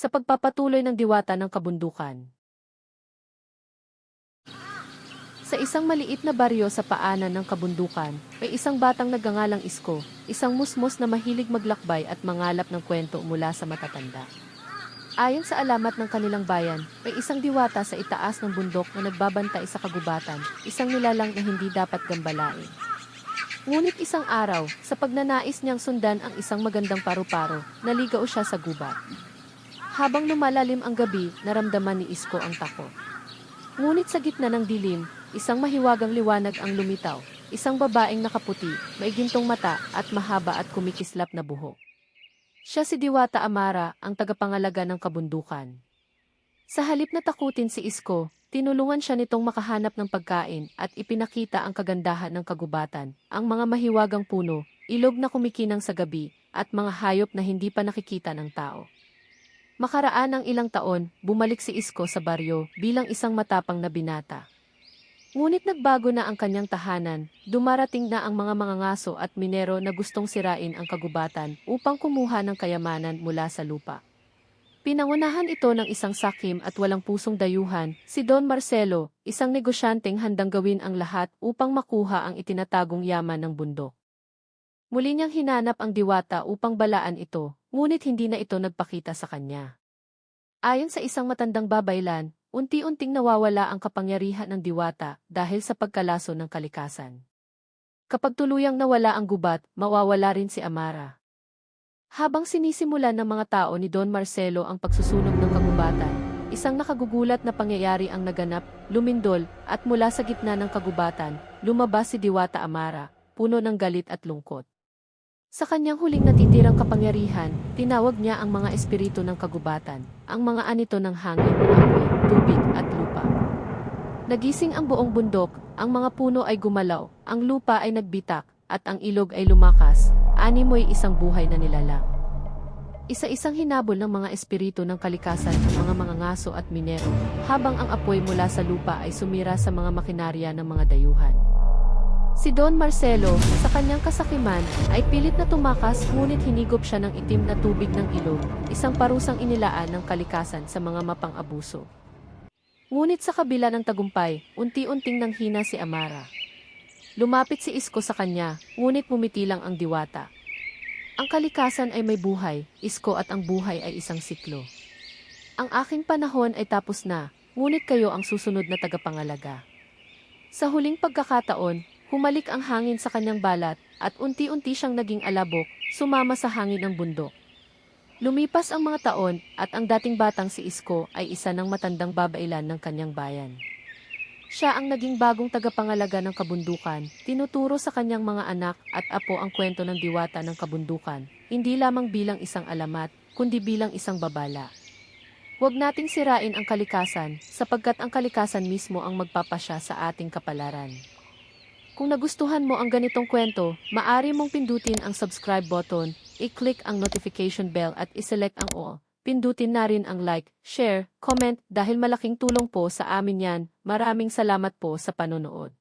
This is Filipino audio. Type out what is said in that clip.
sa pagpapatuloy ng diwata ng kabundukan. Sa isang maliit na baryo sa paanan ng kabundukan, may isang batang nagangalang Isko, isang musmos na mahilig maglakbay at mangalap ng kwento mula sa matatanda. Ayon sa alamat ng kanilang bayan, may isang diwata sa itaas ng bundok na nagbabantay sa kagubatan, isang nilalang na hindi dapat gambalain. Ngunit isang araw, sa pagnanais niyang sundan ang isang magandang paru-paro, naligaw siya sa gubat. Habang lumalalim ang gabi, naramdaman ni Isko ang takot. Ngunit sa gitna ng dilim, isang mahiwagang liwanag ang lumitaw, isang babaeng nakaputi, may gintong mata at mahaba at kumikislap na buhok. Siya si Diwata Amara, ang tagapangalaga ng kabundukan. Sa halip na takutin si Isko, tinulungan siya nitong makahanap ng pagkain at ipinakita ang kagandahan ng kagubatan, ang mga mahiwagang puno, ilog na kumikinang sa gabi, at mga hayop na hindi pa nakikita ng tao. Makaraan ng ilang taon, bumalik si Isko sa baryo bilang isang matapang na binata. Ngunit nagbago na ang kanyang tahanan, dumarating na ang mga mangangaso at minero na gustong sirain ang kagubatan upang kumuha ng kayamanan mula sa lupa. Pinangunahan ito ng isang sakim at walang pusong dayuhan, si Don Marcelo, isang negosyanteng handang gawin ang lahat upang makuha ang itinatagong yaman ng bundok. Muli niyang hinanap ang diwata upang balaan ito, ngunit hindi na ito nagpakita sa kanya. Ayon sa isang matandang babaylan, unti-unting nawawala ang kapangyarihan ng diwata dahil sa pagkalaso ng kalikasan. Kapag tuluyang nawala ang gubat, mawawala rin si Amara. Habang sinisimulan ng mga tao ni Don Marcelo ang pagsusunog ng kagubatan, isang nakagugulat na pangyayari ang naganap, lumindol, at mula sa gitna ng kagubatan, lumabas si Diwata Amara, puno ng galit at lungkot. Sa kanyang huling natitirang kapangyarihan, tinawag niya ang mga espiritu ng kagubatan, ang mga anito ng hangin, apoy, tubig at lupa. Nagising ang buong bundok, ang mga puno ay gumalaw, ang lupa ay nagbitak, at ang ilog ay lumakas, animoy isang buhay na nilalang. Isa-isang hinabol ng mga espiritu ng kalikasan ang mga mangangaso at minero, habang ang apoy mula sa lupa ay sumira sa mga makinarya ng mga dayuhan. Si Don Marcelo, sa kanyang kasakiman, ay pilit na tumakas ngunit hinigop siya ng itim na tubig ng ilog, isang parusang inilaan ng kalikasan sa mga mapang-abuso. Ngunit sa kabila ng tagumpay, unti-unting nanghina si Amara. Lumapit si Isko sa kanya, ngunit pumiti lang ang diwata. Ang kalikasan ay may buhay, Isko at ang buhay ay isang siklo. Ang aking panahon ay tapos na, ngunit kayo ang susunod na tagapangalaga. Sa huling pagkakataon, Humalik ang hangin sa kanyang balat at unti-unti siyang naging alabok, sumama sa hangin ng bundok. Lumipas ang mga taon at ang dating batang si Isko ay isa ng matandang babailan ng kanyang bayan. Siya ang naging bagong tagapangalaga ng kabundukan, tinuturo sa kanyang mga anak at apo ang kwento ng diwata ng kabundukan, hindi lamang bilang isang alamat, kundi bilang isang babala. Huwag nating sirain ang kalikasan, sapagkat ang kalikasan mismo ang magpapasya sa ating kapalaran. Kung nagustuhan mo ang ganitong kwento, maari mong pindutin ang subscribe button, i-click ang notification bell at iselect ang all. Pindutin na rin ang like, share, comment dahil malaking tulong po sa amin yan. Maraming salamat po sa panonood.